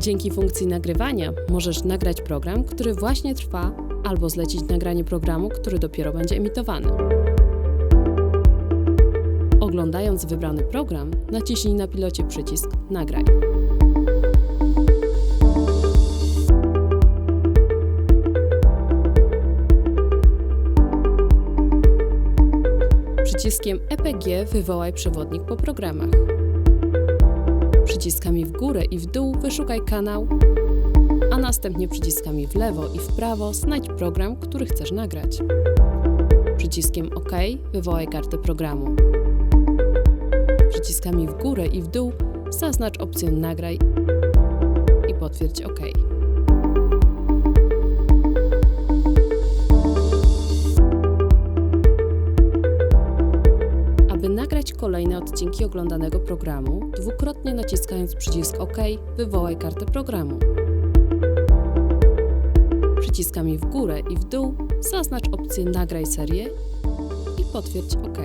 Dzięki funkcji nagrywania możesz nagrać program, który właśnie trwa, albo zlecić nagranie programu, który dopiero będzie emitowany. Oglądając wybrany program, naciśnij na pilocie przycisk Nagraj. Przyciskiem EPG wywołaj przewodnik po programach. Przyciskami w górę i w dół wyszukaj kanał, a następnie przyciskami w lewo i w prawo znajdź program, który chcesz nagrać. Przyciskiem OK wywołaj kartę programu. Przyciskami w górę i w dół zaznacz opcję Nagraj i potwierdź OK. Nagrać kolejne odcinki oglądanego programu, dwukrotnie naciskając przycisk OK, wywołaj kartę programu. Przyciskami w górę i w dół zaznacz opcję Nagraj serię i potwierdź OK.